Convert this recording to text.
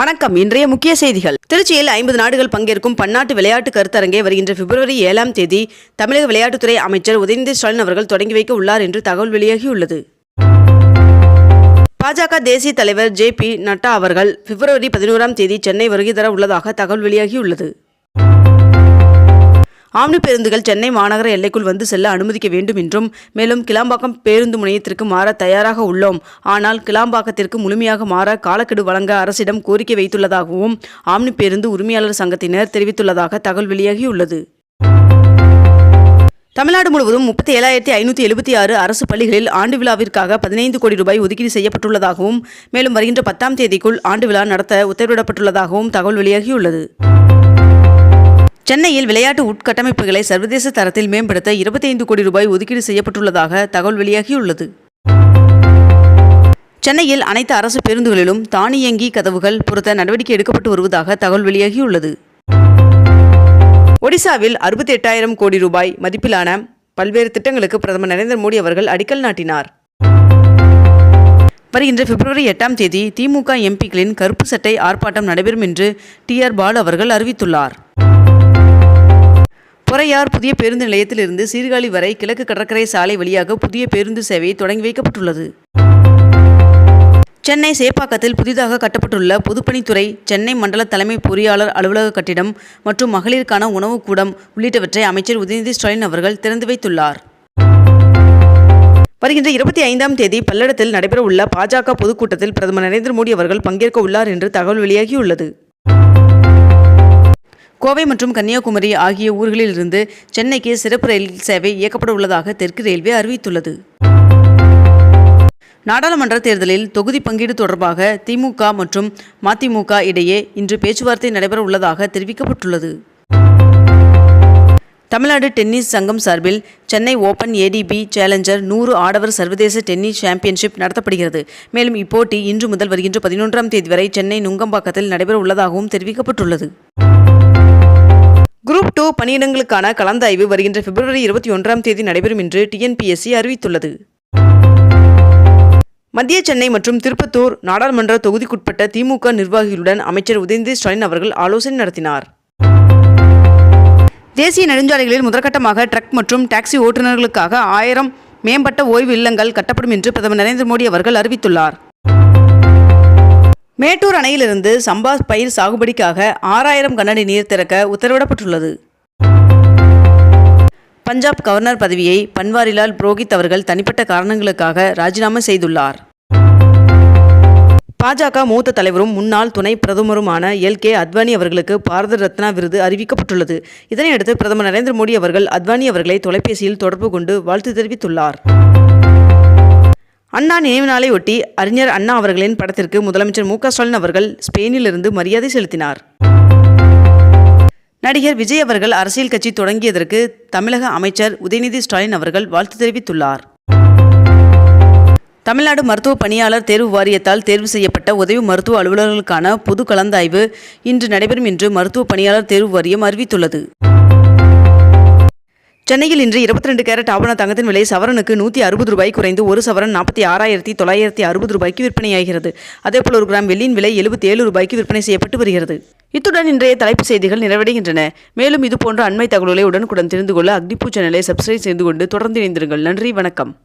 வணக்கம். இன்றைய முக்கிய செய்திகள். திருச்சியில் ஐம்பது நாடுகள் பங்கேற்கும் பன்னாட்டு விளையாட்டு கருத்தரங்கை வருகின்ற பிப்ரவரி ஏழாம் தேதி தமிழக விளையாட்டுத்துறை அமைச்சர் உதயநிதி ஸ்டாலின் அவர்கள் தொடங்கி வைக்க உள்ளார் என்று தகவல் வெளியாகியுள்ளது. பாஜக தேசிய தலைவர் ஜே பி நட்டா அவர்கள் பிப்ரவரி பதினோராம் தேதி சென்னை வருகை தர உள்ளதாக தகவல் வெளியாகியுள்ளது. ஆம்னி பேருந்துகள் சென்னை மாநகர எல்லைக்குள் வந்து செல்ல அனுமதிக்க வேண்டும் என்றும் மேலும் கிளாம்பாக்கம் பேருந்து முனையத்திற்கு மாற தயாராக உள்ளோம். ஆனால் கிளாம்பாக்கத்திற்கு முழுமையாக மாற காலக்கெடு வழங்க அரசிடம் கோரிக்கை வைத்துள்ளதாகவும் ஆம்னி பேருந்து உரிமையாளர் சங்கத்தினர் தெரிவித்துள்ளதாக தகவல் வெளியாகியுள்ளது. தமிழ்நாடு முழுவதும் முப்பத்தி ஏழாயிரத்தி ஐநூற்றி எழுபத்தி ஆறு அரசு பள்ளிகளில் ஆண்டு விழாவிற்காக பதினைந்து கோடி ரூபாய் ஒதுக்கீடு செய்யப்பட்டுள்ளதாகவும் மேலும் வருகின்ற பத்தாம் தேதிக்குள் ஆண்டு விழா நடத்த உத்தரவிடப்பட்டுள்ளதாகவும் தகவல் வெளியாகியுள்ளது. சென்னையில் விளையாட்டு உட்கட்டமைப்புகளை சர்வதேச தரத்தில் மேம்படுத்த 25 கோடி ரூபாய் ஒதுக்கீடு செய்யப்பட்டுள்ளதாக தகவல் வெளியாகியுள்ளது. சென்னையில் அனைத்து அரசு பேருந்துகளிலும் தானியங்கி கதவுகள் பொருத்த நடவடிக்கை எடுக்கப்பட்டு வருவதாக தகவல் வெளியாகியுள்ளது. ஒடிசாவில் அறுபத்தி எட்டாயிரம் கோடி ரூபாய் மதிப்பிலான பல்வேறு திட்டங்களுக்கு பிரதமர் நரேந்திர மோடி அவர்கள் அடிக்கல் நாட்டினார். வருகின்ற பிப்ரவரி எட்டாம் தேதி திமுக எம்பிக்களின் கருப்பு சட்டை ஆர்ப்பாட்டம் நடைபெறும் என்று டி ஆர் பாலு அவர்கள் அறிவித்துள்ளார். பொறையார் புதிய பேருந்து நிலையத்திலிருந்து சீர்காழி வரை கிழக்கு கடற்கரை சாலை வழியாக புதிய பேருந்து சேவை தொடங்கி வைக்கப்பட்டுள்ளது. சென்னை சேப்பாக்கத்தில் புதிதாக கட்டப்பட்டுள்ள பொதுப்பணித்துறை சென்னை மண்டல தலைமை பொறியாளர் அலுவலக கட்டிடம் மற்றும் மகளிருக்கான உணவுக் கூடம் உள்ளிட்டவற்றை அமைச்சர் உதயநிதி ஸ்டாலின் அவர்கள் திறந்து வைத்துள்ளார். வருகின்ற இருபத்தி ஐந்தாம் தேதி பல்லடத்தில் நடைபெறவுள்ள பாஜக பொதுக்கூட்டத்தில் பிரதமர் நரேந்திர மோடி அவர்கள் பங்கேற்க உள்ளார் என்று தகவல் வெளியாகியுள்ளது. கோவை மற்றும் கன்னியாகுமரி ஆகிய ஊர்களிலிருந்து சென்னைக்கு சிறப்பு ரயில் சேவை இயக்கப்பட உள்ளதாக தெற்கு ரயில்வே அறிவித்துள்ளது. நாடாளுமன்ற தேர்தலில் தொகுதி பங்கீடு தொடர்பாக திமுக மற்றும் மதிமுக இடையே இன்று பேச்சுவார்த்தை நடைபெற உள்ளதாக தெரிவிக்கப்பட்டுள்ளது. தமிழ்நாடு டென்னிஸ் சங்கம் சார்பில் சென்னை ஓபன் ஏடிபி சேலஞ்சர் நூறு ஆடவர் சர்வதேச டென்னிஸ் சாம்பியன்ஷிப் நடத்தப்படுகிறது. மேலும் இப்போட்டி இன்று முதல் வருகின்ற பதினொன்றாம் தேதி வரை சென்னை நுங்கம்பாக்கத்தில் நடைபெற உள்ளதாகவும் தெரிவிக்கப்பட்டுள்ளது. குரூப் டூ பணியிடங்களுக்கான கலந்தாய்வு வருகின்ற பிப்ரவரி இருபத்தி ஒன்றாம் தேதி நடைபெறும் என்று டிஎன்பிஎஸ்சி அறிவித்துள்ளது. மத்திய சென்னை மற்றும் திருப்பத்தூர் நாடாளுமன்ற தொகுதிக்குட்பட்ட திமுக நிர்வாகிகளுடன் அமைச்சர் உதயநிதி ஸ்டாலின் அவர்கள் ஆலோசனை நடத்தினார். தேசிய நெடுஞ்சாலைகளில் முதற்கட்டமாக ட்ரக் மற்றும் டாக்ஸி ஓட்டுநர்களுக்காக ஆயிரம் மேம்பட்ட ஓய்வு இல்லங்கள் கட்டப்படும் என்று பிரதமர் நரேந்திர மோடி அவர்கள் அறிவித்துள்ளார். மேட்டூர் அணையிலிருந்து சம்பா பயிர் சாகுபடிக்காக ஆறாயிரம் கண்ணாடி நீர் திறக்க உத்தரவிடப்பட்டுள்ளது. பஞ்சாப் கவர்னர் பதவியை பன்வாரிலால் புரோஹித் அவர்கள் தனிப்பட்ட காரணங்களுக்காக ராஜினாமா செய்துள்ளார். பாஜக மூத்த தலைவரும் முன்னாள் துணை பிரதமருமான எல். கே. அத்வானி அவர்களுக்கு பாரத ரத்னா விருது அறிவிக்கப்பட்டுள்ளது. இதனையடுத்து பிரதமர் நரேந்திர மோடி அவர்கள் அத்வானி அவர்களை தொலைபேசியில் தொடர்பு கொண்டு வாழ்த்து தெரிவித்துள்ளார். அண்ணா நினைவு நாளை ஒட்டி அறிஞர் அண்ணா அவர்களின் படத்திற்கு முதலமைச்சர் மு ஸ்டாலின் அவர்கள் ஸ்பெயினிலிருந்து மரியாதை செலுத்தினார். நடிகர் விஜய் அவர்கள் அரசியல் கட்சி தொடங்கியதற்கு தமிழக அமைச்சர் உதயநிதி ஸ்டாலின் அவர்கள் வாழ்த்து தெரிவித்துள்ளார். தமிழ்நாடு மருத்துவ பணியாளர் தேர்வு வாரியத்தால் தேர்வு செய்யப்பட்ட உதவி மருத்துவ அலுவலர்களுக்கான பொது கலந்தாய்வு இன்று நடைபெறும் என்று மருத்துவ பணியாளர் தேர்வு வாரியம் அறிவித்துள்ளது. சென்னையில் இன்று இருபத்தி ரெண்டு கேரட் ஆபண தங்கத்தின் விலை சவரனுக்கு நூற்றி அறுபது ரூபாய் குறைந்து ஒரு சவரன் நாற்பத்தி ஆறாயிரத்தி தொள்ளாயிரத்தி அறுபது ரூபாய்க்கு விற்பனையாகிறது. அதேபோல் ஒரு கிராம் வெள்ளியின் விலை எழுபத்தி ஏழு ரூபாய்க்கு விற்பனை செய்யப்பட்டு வருகிறது. இத்துடன் இன்றைய தலைப்புச் செய்திகள் நிறைவடைகின்றன. மேலும் இதுபோன்ற அண்மை தகவல்களை உடனுக்குடன் தெரிந்து கொள்ள அக்னிபூ சேனலை சப்ஸ்கிரைப் செய்து கொண்டு தொடர்ந்து இணைந்திருங்கள். நன்றி வணக்கம்.